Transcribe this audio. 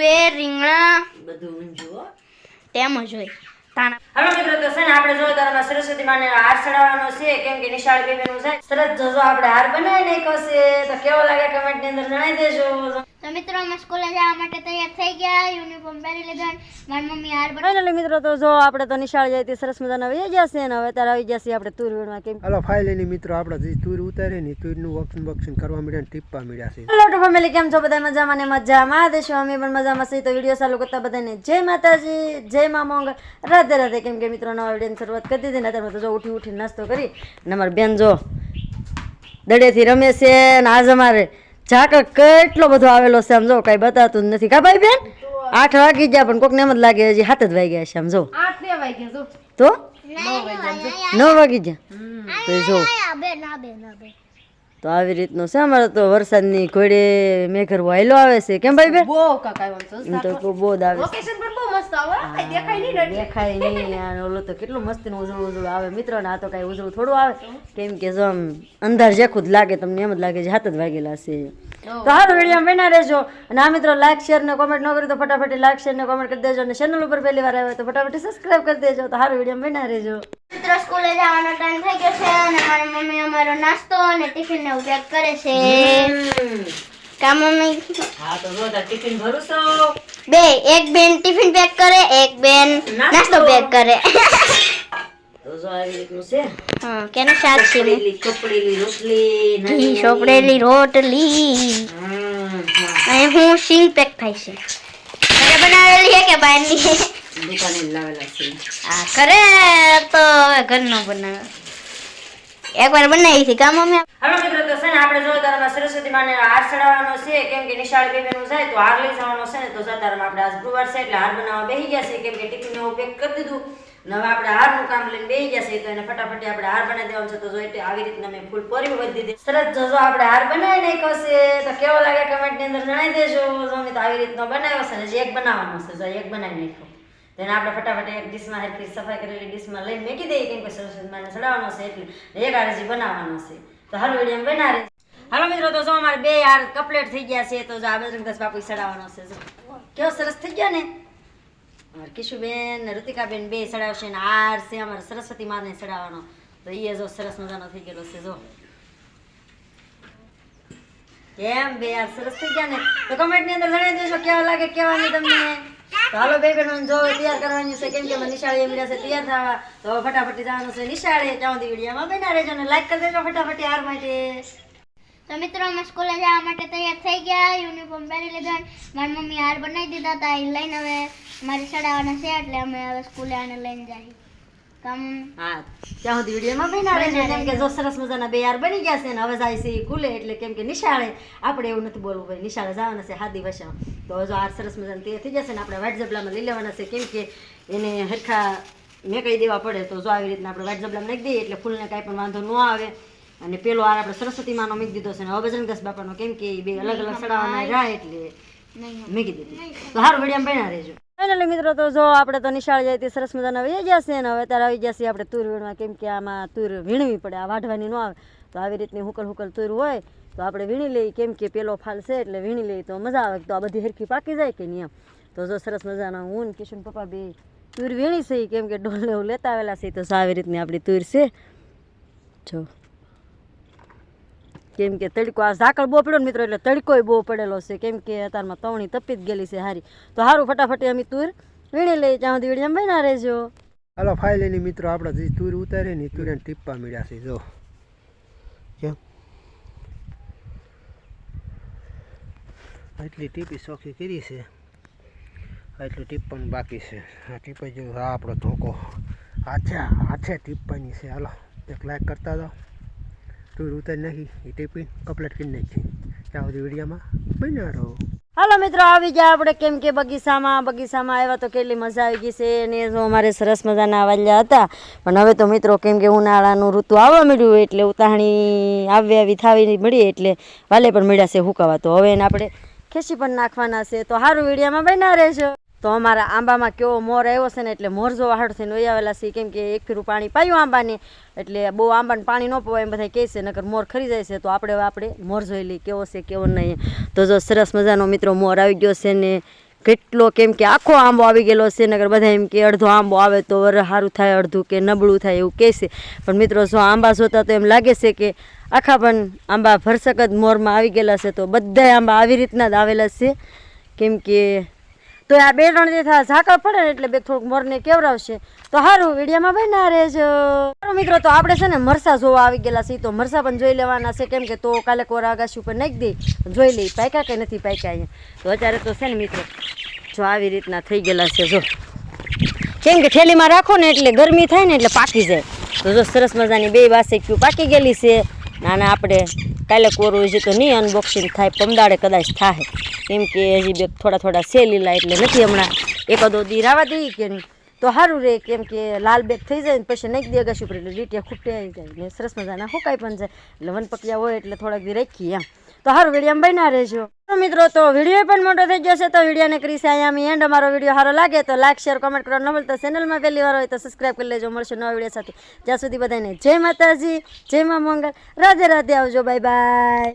તુવેર રીંગણા. બધું ઊંઝું હો. તેમ જ હોય. હવે મિત્રો તો છે ને આપણે જોરદારમાં સરસ્વતી માને હાર ચડાવવાનો છે કેમ કે નિશાળ બેબીનું છે. સરસ જોજો આપણે હાર બનાવી નાખ્યો છે તો કેવો લાગે કમેન્ટની અંદર જણાવી દેજો. તો મિત્રો અમે સ્કૂલે જવા માટે તૈયાર થઈ ગયા. યુનિફોર્મ પહેરી લીધા મારી મમ્મી હાર ફાઇનલી મિત્રો તો જો આપણે તો નિશાળ જાય સરસ મજાના વહી ગયા છે ને હવે ત્યારે આવી ગયા છે આપણે તુર વીણવા કેમ હાલો ફાઇનલી મિત્રો આપણે જે તુર ઉતારે ને તુરનું વક્ષન બક્ષન કરવા મળ્યા ને ટીપા મળ્યા છે. હેલો ટુ ફેમિલી કેમ છો? બધા મજામાં ને મજામાં? દેશો અમે પણ મજામાં છીએ. તો વીડિયો ચાલુ કરતા બધાને જય માતાજી જય મા રાધે રાધે. કેમ કે મિત્રો નવા વિડીયોની શરૂઆત કરી દીધી ને અત્યારે તો જો ઉઠી ઉઠી નાસ્તો કરી. અને અમારી બેન જો દડેથી રમે છે ને આજ અમારે ઝાકળ કેટલો બધો આવેલો છે આમ જો કાંઈ બતાતું જ નથી. કા ભાઈ બેન? આઠ વાગી ગયા પણ કોકને એમ જ લાગે હજી હાથ જ વાગ્યા છે આમ જો. તો? નવ વાગી ગયા. તો જો. બે ના બે ના બે. તો આવી રીતનું છે અમારે તો વરસાદની ઘોડે મેઘર વાયલો આવે છે. કેમ ભાઈ બે એમ તો બહુ બહુ આવે દેખાય નહીં ઓલો તો કેટલું મસ્તીનું ઉજળું ઉજળું આવે. મિત્રો ને આ તો કાંઈ ઉજળું થોડું આવે. કેમ કે જો આમ અંધાર જેખું જ લાગે તમને એમ જ લાગે છે હાથ જ વાગેલા છે. તો હારું વીડિયો બના રહેજો. અને આ મિત્રો લાઈક શેર ને કોમેન્ટ ન કરી તો ફટાફટ લાઈક શેર ને કોમેન્ટ કરી દેજો. અને ચેનલ ઉપર પહેલી વાર આવે તો ફટાફટ સબસ્ક્રાઇબ કરી દેજો. તો હારું વીડિયો બના રહેજો. મિત્રો સ્કૂલે જવાનો ટાઈમ થઈ ગયો છે અને મારી મમ્મી અમારો નાસ્તો અને ટિફિન ને પેક કરે છે. કા મમ્મી? હા તો રોજ ટિફિન ભરું છો. બે એક બેન ટિફિન પેક કરે એક બેન નાસ્તો. પેક કરે. તો આવી રીતનું છે. હા કેનું શાક છે કપડેલી કપડેલી રોટલી ઘી ચોપડેલી રોટલી. અને હું સિંગ પેક થાય છે. ઘરે બનાવેલી છે કે બહારની દુકાને લાવેલા છે. આ કરે તો ઘરનો બનાવે. એકવાર બનાવી હતી કા મમ્મી હાલો મિત્રો તો છે ને આપણે જો તારામાં સરસ્વતી માને હાર ચડાવવાનો છે કેમ કે નિશાળ બેબીનું જાય તો હાર લઈ જવાનો છે ને તો તારામાં આપણે આજ ગુરુવાર છે એટલે હાર બનાવવા બેસી ગયા છે કેમ કે ટિફિન પેક કરી દીધું. ને આપણે હારનું કામ લઈને બેસી ગયા તો એને ફટાફટ આપણે હાર બનાવી દેવાનું છે. તો જો આવી રીતના મેં ફૂલ પોરી વધી દીધી. સરસ જોજો આપણે હાર બનાવી નાખ્યો છે. તો કેવો લાગે કમેન્ટની અંદર જણાવી દેજો. જો તો આવી રીતનો બનાવ્યો છે ને એક બનાવવાનો છે. જો, એક બનાવી નાખ્યો. તેને આપણે ફટાફટ એક ડીશમાં હરખી સફાઈ કરેલી ડીશમાં લઈને મેકી દઈએ કેમ કે સરસ્વતી માને ચડાવવાનો છે એટલે એક આરજી બનાવવાનો છે. તો હાલ વીડિયો બનાવે. હાલો, મિત્રો, તો જો અમારે બે હાર કપલેટ થઈ ગયા છે. તો જો આ બજરંગદાસ બાપુ ચડાવવાનો છે. કેવો સરસ થઈ ગયો ને? કિશુબેન ઋતિકાબેન બે સડાવશે ને આર છે અમારે સરસ્વતી માને સડાવવાનો. તો એ જો સરસ મજાનો થઈ ગયેલો છે, જો. કેમ બે યાર, સરસ થઈ ગયા ને? તો કમેન્ટની અંદર જણાવી દેજો, કેવા લાગે, કેવા નહીં તમને? તો હાલો બે બહેનો, જો તૈયાર કરવાની છે, કેમ કે મને નિશાળે એમ છે, તૈયાર થવા. તો ફટાફટ જવાનું છે નિશાળે. ત્યાં સુધી વિડીયોમાં બના રહેજો ને લાઈક કરી દેજો ફટાફટ હાર માટે. તો મિત્રો, અમે સ્કૂલે જવા માટે તૈયાર થઈ ગયા. યુનિફોર્મ પહેરી લીધા મારી મમ્મી હાર બનાવી દીધા હતા. એ લઈને હવે મારી ચડાવવાના છે, એટલે અમે હવે સ્કૂલે આને લઈને જઈએ કામ હા, ત્યાં સુધી વિડીયોમાં બના કેમ કે જો સરસ મજાના બે યાર બની ગયા છે ને, હવે જાય છે ખુલે, એટલે કેમ કે નિશાળે. આપણે એવું નથી બોલવું ભાઈ, નિશાળે જવાના છે હાદી તો જો આ સરસ મજાના તૈયાર થઈ ને, આપણે વ્હાઈટ જબલામાં લેવાના છે. કેમ કે એને હરખા મેં કહી દેવા પડે, તો જો આવી રીતના આપણે વાઇટ જબલામાં નાખી દઈએ, એટલે ફૂલને કાંઈ પણ વાંધો ન આવે. અને પેલો આ આપણે સરસ્વતી માનો મૂકી દીધો છે ને હવે બજરંગદાસ બાપાનો કેમ કે બે અલગ અલગ ચડાવવાના રહ્યા એટલે મૂકી દીધી. તો સારું વીડિયો બન્યા રહેજો. ફાઇનલી મિત્રો તો જો આપણે તો નિશાળ જાય તે સરસ મજાના વહી ગયા છે અને હવે ત્યારે આવી ગયા છે આપણે તુર વીણવા. કેમ કે આમાં તુર વીણવી પડે આ વાઢવાની ન આવે. તો આવી રીતની હુકલ હુકલ તુર હોય તો આપણે વીણી લઈએ. કેમ કે પેલો ફાલ છે એટલે વીણી લઈએ તો મજા આવે. તો આ બધી હરખી પાકી જાય કે નહીં તો જો સરસ મજાના હું ને કિશન પપ્પા બે તુર વીણી છે કેમ કે ડોલ એવું લેતા આવેલા છે. તો આવી રીતની આપણી તુર છે. જો. કેમ કે તડકો, આ ઝાકળ બહુ પડ્યો ને મિત્રો, એટલે તડકોય બહુ પડેલો છે. કેમ કે અત્યારમાં તવણી તપી જ ગયેલી છે હારી. તો સારું ફટાફટ અમે તુર વીણી લઈએ ત્યાં સુધી વીડિયો બના રહેજો. હાલો ફાઇનલી મિત્રો, આપણે જે તુર ઉતારે ને તુર ટીપા મળ્યા છે, જો. કેમ? આટલી ટીપી ચોખ્ખી કરી છે. આટલું ટીપવાનું બાકી છે. આ ટીપાઈ જો, આ આપણો ધોકો. હાથે હાથે ટીપવાની છે હાલો, એક લાઈક કરતા જાઓ. તુર ઉતારી નાખી એ ટીપી કપલેટ કરી નાખી. ત્યાં સુધી વિડીયોમાં રહો. હાલો મિત્રો, આવી ગયા આપણે કેમ કે બગીચામાં. બગીચામાં આવ્યા તો કેટલી મજા આવી ગઈ છે. અને જો અમારે સરસ મજાના વાલ્યા હતા. પણ હવે તો મિત્રો કેમ કે ઉનાળાનું ઋતુ આવવા મળ્યું એટલે ઉતાહણી આવી આવી થાવી મળી એટલે વાલે પણ મળ્યા છે હુકાવા. તો હવે એને આપણે ખેંચી પણ નાખવાના છે. તો સારું વિડીયામાં બન્યા રહેજો. તો અમારા આંબામાં કેવો મોર આવ્યો છે ને એટલે મોર જો વાહડ થઈને વહી આવેલા છે કેમ કે એક ફેરું પાણી પાયું આંબાને, એટલે બહુ આંબાને પાણી ન પવાય એમ બધા કહે છે, નકર મોર ખરી જાય છે. તો આપણે આપણે મોર જોઈ લઈએ, કેવો છે, કેવો નહીં. તો જો સરસ મજાનો મિત્રો મોર આવી ગયો છે ને, કેટલો કેમ કે આખો આંબો આવી ગયેલો છે નગર બધા એમ કે અડધો આંબો આવે તો વર સારું થાય, અડધું કે નબળું થાય એવું કહેશે પણ મિત્રો જો આંબા જોતા તો એમ લાગે છે કે આખા પણ આંબા ભરસક જ મોરમાં આવી ગયેલા છે. તો બધા આંબા આવી રીતના જ આવેલા છે. કેમ કે તો આ બે ત્રણ જે ઝાકળ પડે ને એટલે બે થોડુંક મોરને કેવરાવશે. તો સારું વિડીયોમાં બના રહેજો. સારું મિત્રો, તો આપણે છે ને મરસા જોવા આવી ગયેલા છીએ. તો મરસા પણ જોઈ લેવાના છે. કેમ કે તો કાલે કોરા આગાશી ઉપર નાખી દઈ જોઈ લઈ, પાક્યા કે નથી પાક્યા અહીંયા? તો અત્યારે તો છે ને મિત્રો, જો આવી રીતના થઈ ગયેલા છે, જો. કેમ કે થેલીમાં રાખો ને એટલે ગરમી થાય ને એટલે પાકી જાય. તો જો સરસ મજાની બે વાસે ક્યુ પાકી ગયેલી છે. નાના આપણે કાલે કોરું હજી તો નહીં અનબોક્સિંગ થાય, પમદાડે કદાચ થાય કેમ કે હજી બે થોડા થોડા છે લીલા એટલે નથી હમણાં. એકાદો દી રાવા દઈએ કે તો સારું રહે કેમ કે લાલ બેગ થઈ જાય ને પછી નાખી દે ગશું એટલે લીટિયા ખૂટે આવી જાય. ને સરસ મજાના હોકાઈ પણ જાય એટલે વનપકિયા હોય એટલે થોડાક દી રાખીએ એમ. તો સારું વીડિયો બન્યા રહેજો. મિત્રો, તો વીડિયો પણ મોટો થઈ ગયો છે, તો વિડીયોને કરીશ અહીંયા અમે એન્ડ અમારો વીડિયો સારો લાગે તો લાઈક શેર કોમેન્ટ કરો. ન તો ચેનલમાં પહેલી વાર હોય તો સબસ્ક્રાઈબ કરી લેજો. મળશે નવા વીડિયો સાથે. જ્યાં સુધી બધાને જય માતાજી, જય મા મંગલ. રાધે રાધે આવજો. Bye bye